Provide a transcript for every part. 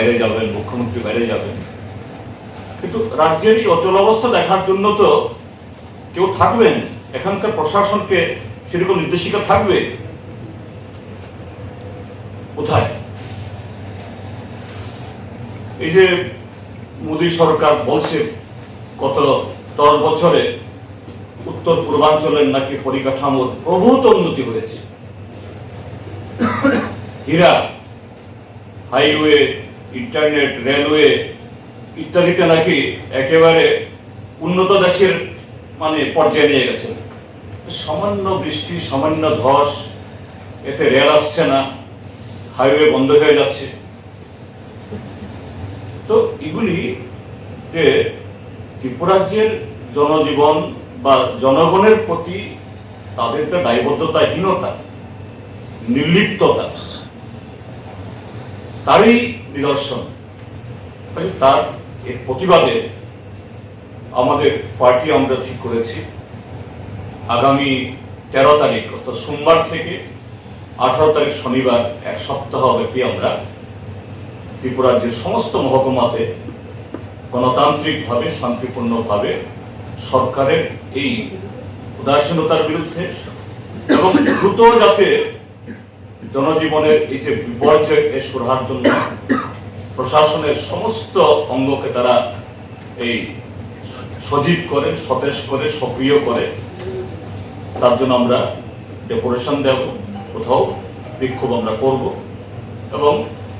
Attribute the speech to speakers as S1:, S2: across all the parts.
S1: বাইরে যাবেন মুখ্যমন্ত্রী বাইরে যাবেন কিন্তু রাজ্যের এই অচল অবস্থা দেখার জন্য তো কেউ থাকবেন, এখানকার প্রশাসনকে সেরকম নির্দেশিকা থাকবে। কোথায়? এই যে মোদী সরকার বলছে, গত দশ বছরে উত্তর পূর্বাঞ্চলের নাকি পরিকাঠামোর প্রভূত উন্নতি হয়েছে। হীরা হাইওয়ে ইন্টারনেট, রেলওয়ে ইত্যাদিতে নাকি একেবারে উন্নত দেশের মানে পর্যায়ে নিয়ে গেছে। সামান্য বৃষ্টি, সামান্য ধস, এতে রেল আসছে না, হাইওয়ে বন্ধ হয়ে যাচ্ছে। তো এগুলি যে ত্রিপুরাজ্যের জনজীবন বা জনগণের প্রতি তাদের যে দায়বদ্ধতাহীনতা, নির্লিপ্ততা তারই নিদর্শন। তার এর প্রতিবাদে আমাদের পার্টি আমরা ঠিক করেছি। আগামী তেরো তারিখ, অর্থাৎ সোমবার থেকে আঠারো তারিখ শনিবার, এক সপ্তাহ ব্যাপী আমরা ত্রিপুরার যে সমস্ত মহকুমাতে গণতান্ত্রিকভাবে, শান্তিপূর্ণভাবে সরকারের এই উদাসীনতার বিরুদ্ধে এবং দ্রুত যাতে জনজীবনের এই যে বিপর্যয় এ সুরাহার জন্য প্রশাসনের সমস্ত অঙ্গকে তারা এই সজীব করে সতেজ করে, সক্রিয় করে, তার জন্য আমরা ডেকোরেশন দেব, কোথাও বিক্ষোভ আমরা করব এবং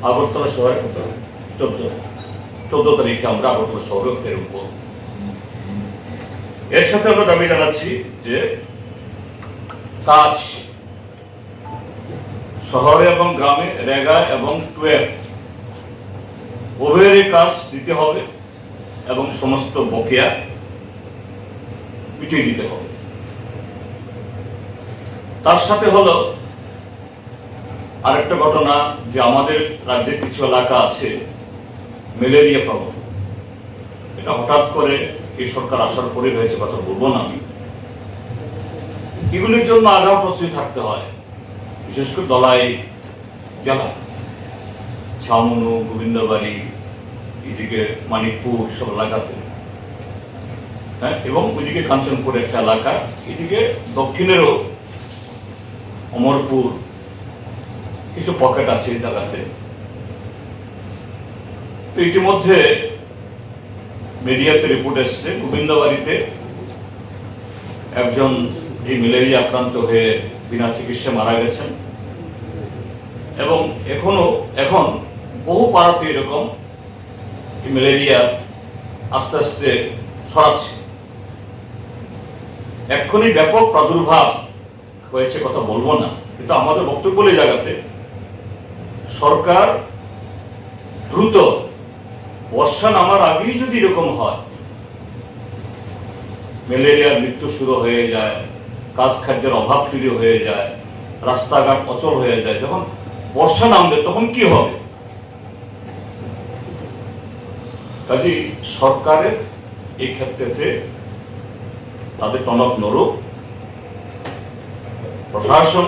S1: আগরতলা শহরে চোদ্দ চোদ্দ তারিখে আমরা আগরতলা শহরে বেরোব এর সাথে আমরা দাবি জানাচ্ছি যে কাজ শহরে এবং গ্রামে রেগা এবং টুয়েলভ উভয়েরই কাজ দিতে হবে এবং সমস্ত বকেয়া মিটিয়ে দিতে হবে। তার সাথে হলো আরেকটা ঘটনা যে আমাদের রাজ্যের কিছু এলাকা আছে, ম্যালেরিয়া প্রবণ। এটা হঠাৎ করে এই সরকার আসার পরে হয়েছে কথা বলব না আমি। এগুলির জন্য আগাম প্রস্তুতি থাকতে হয়। বিশেষ করে দলাই জেলা ছামনু গোবিন্দবাড়ি, এদিকে মানিকপুর, সব এলাকাতে। হ্যাঁ এবং ওইদিকে কাঞ্চনপুর একটা এলাকা, এদিকে দক্ষিণেরও অমরপুর কিছু পকেট আছে এই জায়গাতে। তো ইতিমধ্যে মিডিয়াতে রিপোর্ট এসছে, গোবিন্দবাড়িতে একজন এই ম্যালেরিয়া আক্রান্ত হয়ে বিনা চিকিৎসা মারা গেছেন। এবং এখনও, এখন বহু পাড়াতে এরকম ম্যালেরিয়া আস্তে আস্তে ছড়াচ্ছে। এক্ষুনি ব্যাপক প্রাদুর্ভাব হয়েছে কথা বলব না, কিন্তু আমাদের বক্তব্য এই জায়গাতে, সরকার দ্রুত বর্ষা নামার আগেই যদি এরকম হয়, ম্যালেরিয়ার মৃত্যু শুরু হয়ে যায় কাজ খাদ্যের অভাব তৈরি হয়ে যায়, রাস্তাঘাট অচল হয়ে যায়, যখন বর্ষা নামবে তখন কি হবে? কাজে সরকারের এই তাদের টনক নড়ুক প্রশাসন,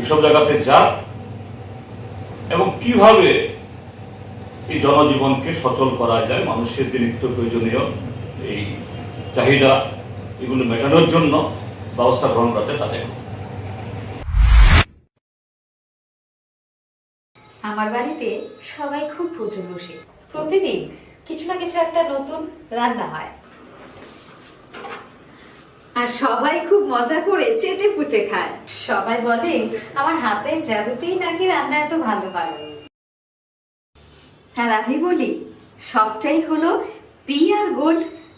S1: এসব জায়গাতে যাক এবং কীভাবে এই জনজীবনকে সচল করা যায়, মানুষের যে নিত্য প্রয়োজনীয় এই চাহিদা এগুলো মেটানোর জন্য ব্যবস্থা গ্রহণ করতে তাদের।
S2: আমার বাড়িতে সবাই খুব পুজো বসে। প্রতিদিন কিছু না কিছু একটা নতুন রান্না হয়। আর সবাই খুব মজা করে চেটে পুটে খায়। সবাই বলে, আমার হাতের জাদুতেই নাকি রান্না এত ভালো হয়? আর আমি বলি, সবটাই হলো পি আর গোল্ড